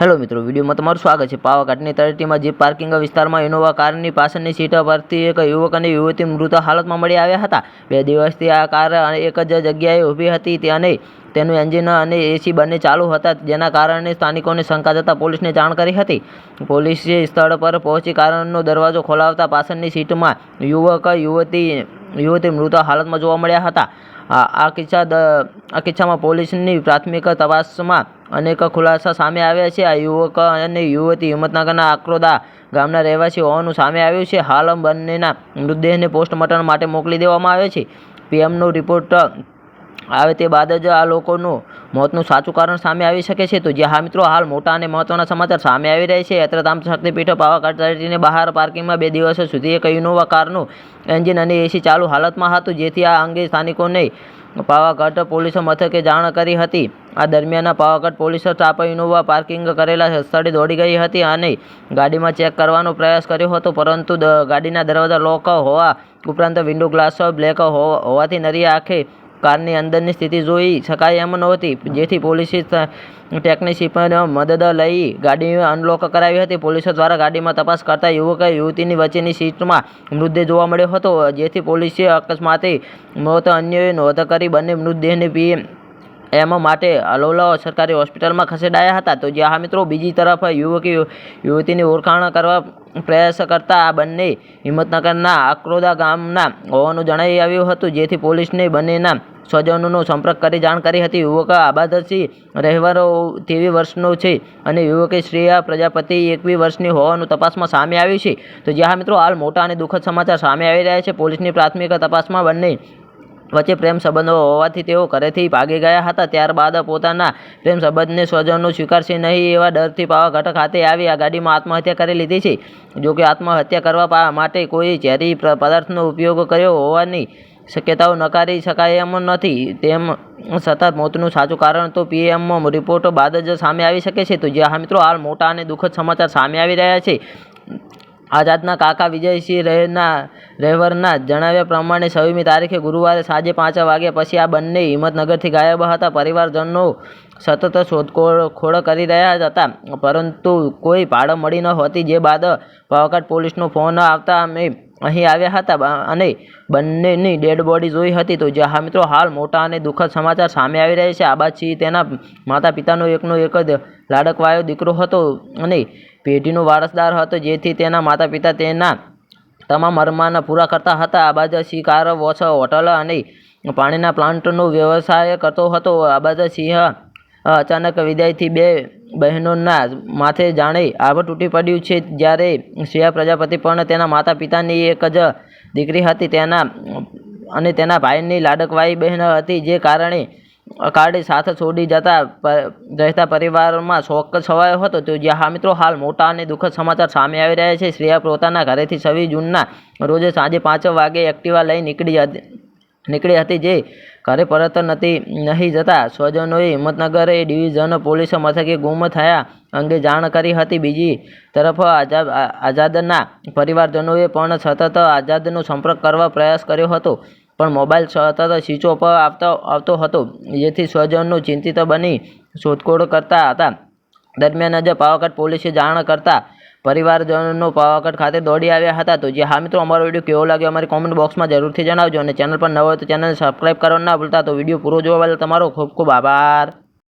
Hello મિત્રો, વિડીયોમાં તમારું સ્વાગત છે. પાવાગઢની તળેટીમાં જીપ પાર્કિંગ વિસ્તારમાં ઇનોવા કારની પાછળની સીટ પરથી એક યુવક અને યુવતી મૃત હાલતમાં મળી આવ્યા હતા. બે દિવસથી આ કાર એક જ જગ્યાએ ઊભી હતી. ત્યાંને તેનું એન્જિન અને એસી બંને ચાલુ હતા, જેના કારણે સ્થાનિકોને શંકા જતાં પોલીસને જાણ કરી હતી. પોલીસે સ્થળ પર પહોંચી કારનો દરવાજો ખોલાવતા પાછળની સીટમાં યુવક, યુવતી યુવતી મૃત હાલતમાં જોવા મળ્યા હતા. આ કિસ્સા આ કિસ્સામાં પોલીસની પ્રાથમિક તપાસમાં અનેક ખુલાસા સામે આવ્યા છે. આ યુવક અને યુવતી હિંમતનગરના આક્રોદા ગામના રહેવાસી હોવાનું સામે આવ્યું છે. હાલ બંનેના મૃતદેહને પોસ્ટમોર્ટમ માટે મોકલી દેવામાં આવ્યો છે. પીએમનો રિપોર્ટ આવે તે બાદ જ આ લોકોનું મોતનું સાચું કારણ સામે આવી શકે છે. તો જે હા મિત્રો, હાલ મોટા અને મહત્વના સમાચાર સામે આવી રહ્યા છે. યાત્રાધામ શક્તિપીઠ પાવાગઢ તળેટીની બહાર પાર્કિંગમાં બે દિવસો સુધી એક ઇનોવા કારનું એન્જિન અને એસી ચાલુ હાલતમાં હતું, જેથી આ અંગે સ્થાનિકોને પાવાગઢ પોલીસ મથકે જાણ કરી હતી. આ દરમિયાન Pavagadh police staff Innova parking કરેલા સ્થળે દોડી ગઈ હતી અને ગાડીમાં ચેક કરવાનો પ્રયાસ કર્યો હતો, પરંતુ ગાડીના દરવાજા લોક હોવા ઉપરાંત વિન્ડો ગ્લાસ બ્લેક હોવા- હોવાથી નરી આંખે કારની અંદરની સ્થિતિ જોઈ શકાય એમ નહોતી. જેથી પોલીસે ટેકનિશિયનની મદદ લઈ ગાડી અનલોક કરાવી હતી. પોલીસ દ્વારા ગાડીમાં તપાસ કરતા યુવક યુવતીની વચ્ચેની સીટમાં મૃતદેહ જોવા મળ્યો હતો. જેથી પોલીસે અકસ્માતે મોત અન્યએ નોંધ કરી બંને મૃતદેહને પીએમ એમ માટે અલોલા સરકારી હોસ્પિટલમાં ખસેડાયા હતા. તો જ્યાં આ મિત્રો, બીજી તરફ યુવકી યુવતીની ઓળખાણ કરવા પ્રયાસ કરતા આ બંને હિંમતનગરના આક્રોદા ગામના હોવાનું જણાવી આવ્યું હતું, જેથી પોલીસને બંનેના સ્વજનોનો સંપર્ક કરી જાણ કરી હતી. યુવક આબાદસિંહ રહેવારો તેવી વર્ષનો છે અને યુવકી શ્રેયા પ્રજાપતિ એકવી વર્ષની હોવાનું તપાસમાં સામે આવ્યું છે. તો જ્યાં મિત્રો, હાલ મોટા અને દુઃખદ સમાચાર સામે આવી રહ્યા છે. પોલીસની પ્રાથમિક તપાસમાં બંને વચ્ચે પ્રેમ સંબંધો હોવાથી તેઓ ઘરેથી ભાગી ગયા હતા. ત્યારબાદ પોતાના પ્રેમ સંબંધને સ્વજનો સ્વીકારશે નહીં એવા ડરથી પાવાગઢ ખાતે આવી આ ગાડીમાં આત્મહત્યા કરી લીધી છે. જોકે આત્મહત્યા કરવા માટે કોઈ ઝેરી પદાર્થનો ઉપયોગ કર્યો હોવાની શક્યતાઓ નકારી શકાય એમ નથી. તેમ છતાં મોતનું સાચું કારણ તો પીએમ રિપોર્ટ બાદ જ સામે આવી શકે છે. તો જ્યાં મિત્રો હાલ મોટા અને દુઃખદ સમાચાર સામે આવી રહ્યા છે. આઝાદના કાકા વિજયસિંહ રહેના, રહેવરના જણાવ્યા પ્રમાણે છવ્વીમી તારીખે ગુરુવારે સાંજે પાંચ વાગ્યા પછી આ બંને હિંમતનગરથી ગાયબ હતા. પરિવારજનો સતત શોધખોળ, ખોળ કરી રહ્યા હતા. પરંતુ કોઈ ભાડ મળી ન હતી જે બાદ પાવાગઢ પોલીસનો ફોન આવતા અમે અહીં આવ્યા હતા અને બંનેની ડેડ બોડી જોઈ હતી તો જ્યાં મિત્રો, હાલ મોટા અને દુઃખદ સમાચાર સામે આવી રહ્યા છે. આબાદસિંહ તેના માતા પિતાનો એકનો એક જ લાડકવાયો દીકરો હતો અને પેઢીનો વારસદાર હતો, જેથી તેના માતા પિતા તેના તમામ અરમાન પૂરા કરતા હતા. Abad Singh car watch hotel અને પાણીના પ્લાન્ટનો વ્યવસાય કરતો હતો. આબાદ સિંહ અચાનક વિદાયથી બે બહેનોના માથે જાણે આભ તૂટી પડ્યું છે, જ્યારે શ્રેયા પ્રજાપતિ પણ તેના માતા પિતાની એક જ દીકરી હતી. તેના અને તેના ભાઈની લાડકવાઈ બહેન હતી, જે કારણે કાળે સાથે છોડી જતા રહેતા પરિવારમાં શોક છવાયો હતો. તો જ્યાં હા મિત્રો, હાલ મોટા અને દુઃખદ સમાચાર સામે આવી રહ્યા છે. શ્રેયા પોતાના ઘરેથી છવ્વીસ જૂનના રોજે સાંજે પાંચ વાગે એક્ટિવા લઈ નીકળી હતી નીકળી હતી. જે ઘરે પરત નથી, નહીં જતા. સ્વજનોએ હિંમતનગર ડિવિઝન પોલીસ મથકે ગુમ થયા અંગે જાણ કરી હતી. બીજી તરફ આઝાદ આઝાદના પરિવારજનોએ પણ સતત આઝાદનો સંપર્ક કરવા પ્રયાસ કર્યો હતો. પણ મોબાઈલ સતત સ્વિચ ઓફ આવતો આવતો હતો. જેથી સ્વજનો ચિંતિત બની શોધખોળ કરતા હતા. દરમિયાન જ પાવાગઢ પોલીસે જાણ કરતા પરિવારજનો પાવાગઢ ખાતે દોડી આવ્યા હતા. તો જે હા મિત્રો, અમારો વીડિયો કેવો લાગ્યો અમારી કોમેન્ટ બોક્સમાં જરૂરથી જણાવજો અને ચેનલ પર નવો હોય તો ચેનલ સબસ્ક્રાઈબ કરવાનું ના ભૂલતા. તો વીડિયો પૂરો જોવા બદલ તમારો ખૂબ ખૂબ આભાર.